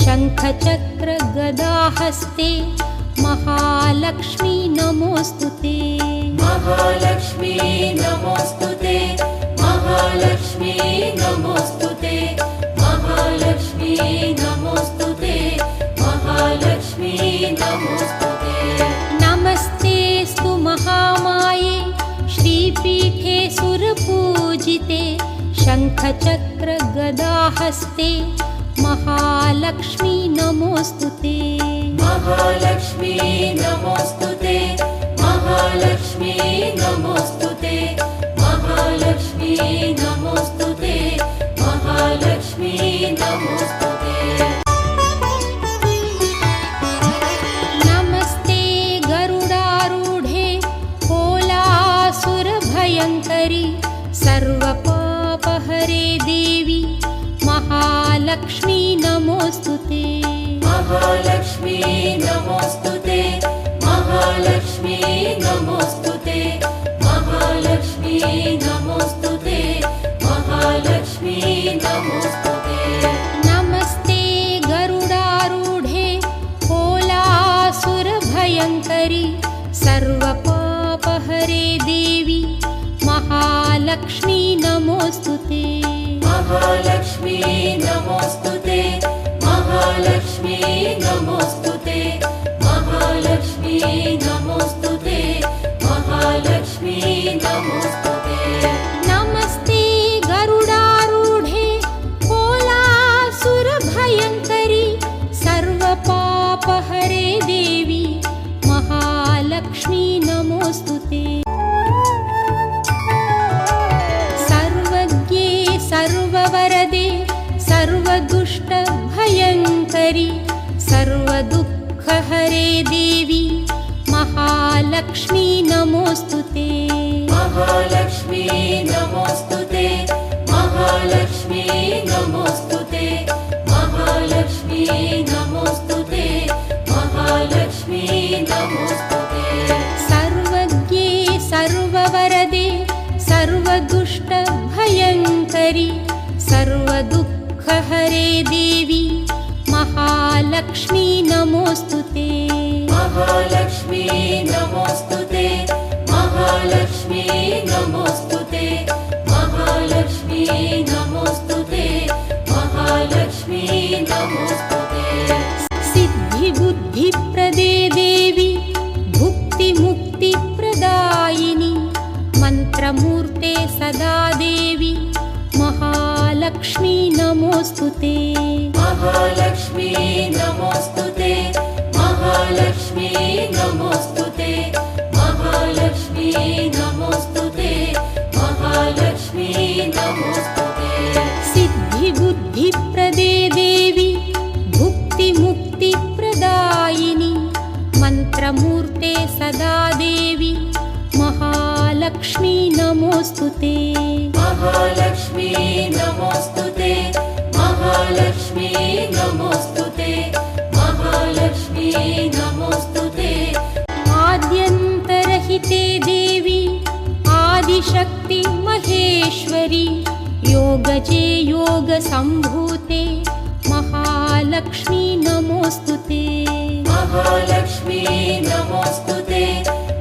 शङ्खचक्रगदाहस्ते महालक्ष्मी नमोऽस्तु ते। महालक्ष्मी नमोऽस्तु ते। महालक्ष्मी नमोऽस्तु ते। महालक्ष्मी नमोऽस्तु ते। महालक्ष्मी नमोऽस्तु ते। नमस्तेऽस्तु महामाये श्रीपीठे सुरपूजिते शङ्खचक्रगदाहस्ते महालक्ष्मी नमोऽस्तु ते। महालक्ष्मी नमोऽस्तु ते। महालक्ष्मी नमोऽस्तु महालक्ष्मी नमोऽस्तु ते। महालक्ष्मी नमोऽस्तु ते। महालक्ष्मी नमोऽस्तु ते। महालक्ष्मी नमोऽस्तु ते। महालक्ष्मी नमोऽस्तु ते। नमस्ते गरुडारूढे कोलासुरभयङ्करि सर्वपापहरे देवी महालक्ष्मी नमोऽस्तु ते महालक्ष्मी नमोऽस्तु ते। महालक्ष्मी नमोऽस्तु ते। महालक्ष्मी नमोऽस्तु ते। महालक्ष्मी नमोऽस्तु ते सर्वदुष्टभयङ्करि सर्वदुःखहरे देवी महालक्ष्मी नमोऽस्तु ते। महालक्ष्मी नमोऽस्तु ते महालक्ष्मी नमोऽस्तु ते महालक्ष्मी नमोऽस्तु ते महालक्ष्मी नमोऽस्तु ते। सर्वज्ञे सर्ववरदे सर्वदुष्टभयङ्करि सर्वदुःखहरे देवी महालक्ष्मी नमोऽस्तु ते महालक्ष्मी नमोऽस्तु ते। महालक्ष्मी नमोऽस्तु ते। महालक्ष्मी नमोऽस्तु ते। महालक्ष्मी नमोऽस्तु ते। महालक्ष्मी नमोऽस्तु ते। सिद्धिबुद्धिप्रदे देवी भुक्तिमुक्तिप्रदायिनि मन्त्रमूर्ते सदा देवी महालक्ष्मी नमोऽस्तु ते महालक्ष्मी नमोऽस्तु ते। महालक्ष्मी नमोऽस्तु ते। महालक्ष्मी नमोऽस्तु ते। आद्यन्तरहिते देवी आदिशक्ति महेश्वरी योगजे योगसम्भूते। महालक्ष्मी नमोऽस्तु ते। महालक्ष्मी नमोऽस्तु ते।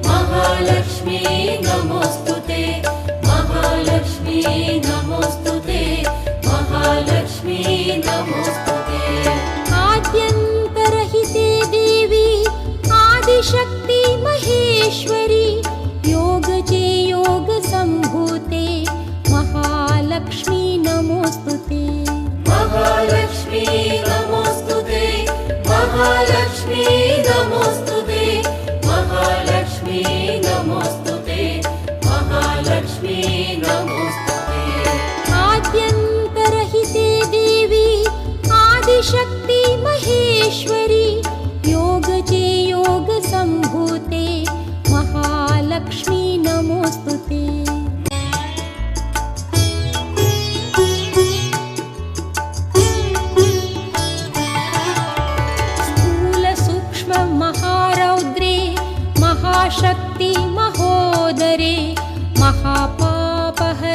महालक्ष्मी नमोऽस्तु ते। महालक्ष्मी नमोऽस्तु ते महालक्ष्मी नमोऽस्तु ते आद्यन्तरहिते देवी आदिशक्ति महेश्वरी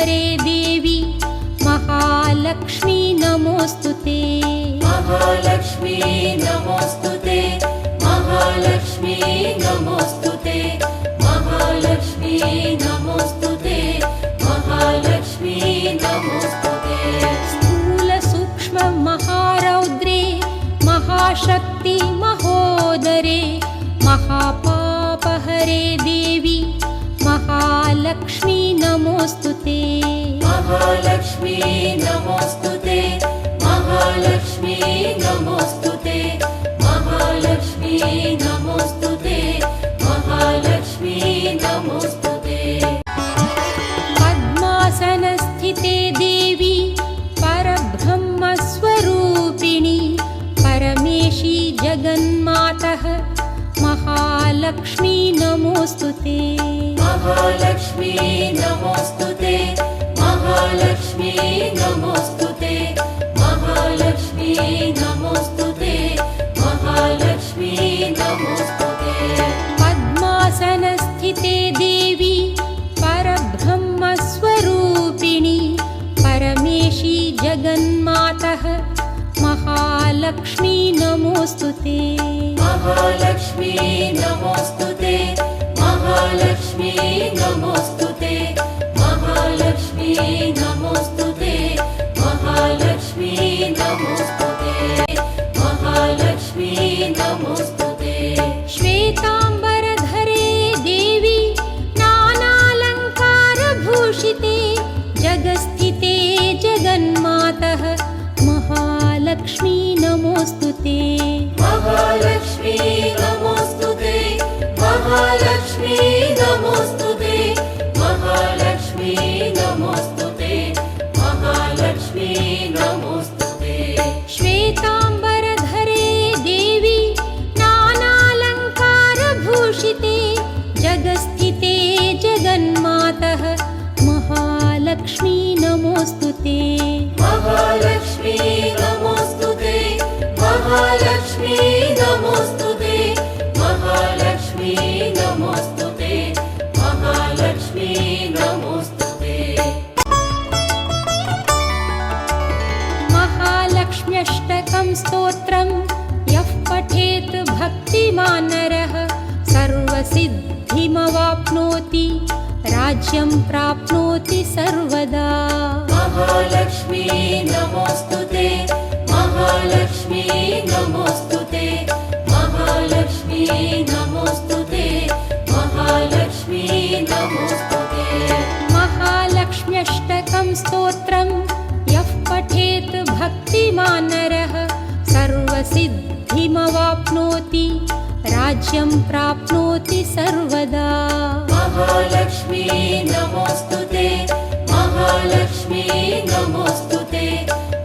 महोदरे महापापहरे महालक्ष्मी नमोऽस्तु ते। महालक्ष्मी नमोऽस्तु ते महालक्ष्मी नमोऽस्तु ते महालक्ष्मी नमोऽस्तु ते महालक्ष्मी नमोऽस्तु ते। स्थूलसूक्ष्ममहारौद्रे महाशक्ति महोदरे महापापहरे देवी महालक्ष्मी नमोऽस्तु ते। महालक्ष्मी नमोऽस्तु ते। महालक्ष्मी नमोऽस्तु ते। महालक्ष्मी महालक्ष्मी नमोऽस्तु ते। महालक्ष्मी नमोऽस्तु ते। महालक्ष्मी नमोऽस्तु ते। महालक्ष्मी नमोऽस्तु ते। पद्मासनस्थिते देवी परब्रह्मस्वरूपिणी परमेशी जगन्मातः महालक्ष्मी नमोऽस्तु ते। महालक्ष्मी नमोऽस्तु ते महालक्ष्मी नमोऽस्तु ते। महालक्ष्मी नमोऽस्तु ते। महालक्ष्मी नमोऽस्तु ते। महालक्ष्मी नमोऽस्तु ते। श्वेताम्बरधरे महालक्ष्मी नमोऽस्तु ते। महालक्ष्मी नमोऽस्तु ते। महालक्ष्मी नमोऽस्तु ते। श्वेताम्बरधरे देवी नानालङ्कारभूषिते जगस्थिते जगन्मातः। महालक्ष्मी नमोऽस्तु ते। महालक्ष्मी नमोऽस्तु ते। महालक्ष्मी राज्यं प्राप्नोति सर्वदा। महालक्ष्मी नमोऽस्तु ते। महालक्ष्मी नमोऽस्तु ते। महालक्ष्मी नमोऽस्तु ते। महालक्ष्मी नमोऽस्तु ते। महालक्ष्म्यष्टकं स्तोत्रं यः पठेत् भक्तिमानरः सर्वसिद्धिमवाप्नोति। राज्यं प्राप्नोति सर्वदा। महालक्ष्मी नमोऽस्तु ते महालक्ष्मी नमोऽस्तु ते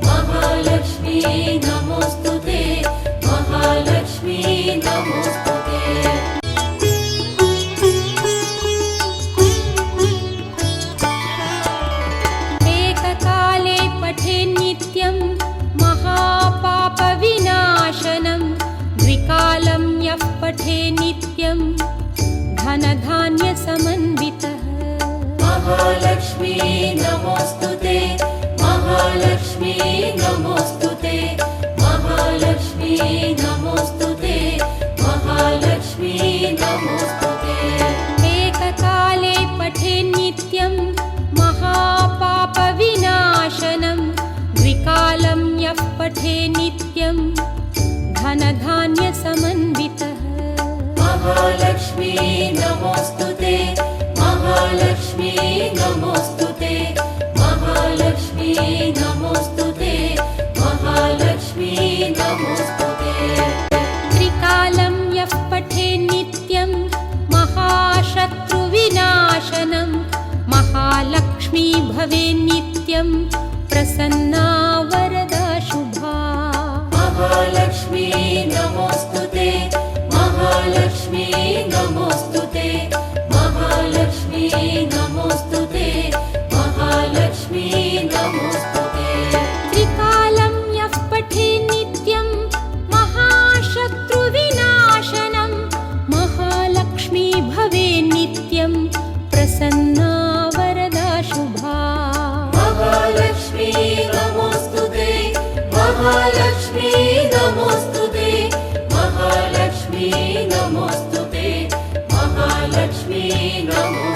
महालक्ष्मी नमोऽस्तु ते महालक्ष्मी नमोऽस्तु ते पठे नित्यं महापापविनाशनं। धनधान्यसमन्वितः। महालक्ष्मी नमोऽस्तु ते महालक्ष्मी नमोऽस्तु महालक्ष्मी नमोऽस्तु ते महालक्ष्मी नमोऽस्तु ते महालक्ष्मी नमोऽस्तु ते महालक्ष्मी नमोऽस्तु ते त्रिकालं यः पठे नित्यं महाशत्रुविनाशनं महालक्ष्मी भवे नित्यं प्रसन्ना वरदा शुभा। महालक्ष्मी महालक्ष्मी नमोस्तु ते महालक्ष्मी नमोस्तु ते महालक्ष्मी नमो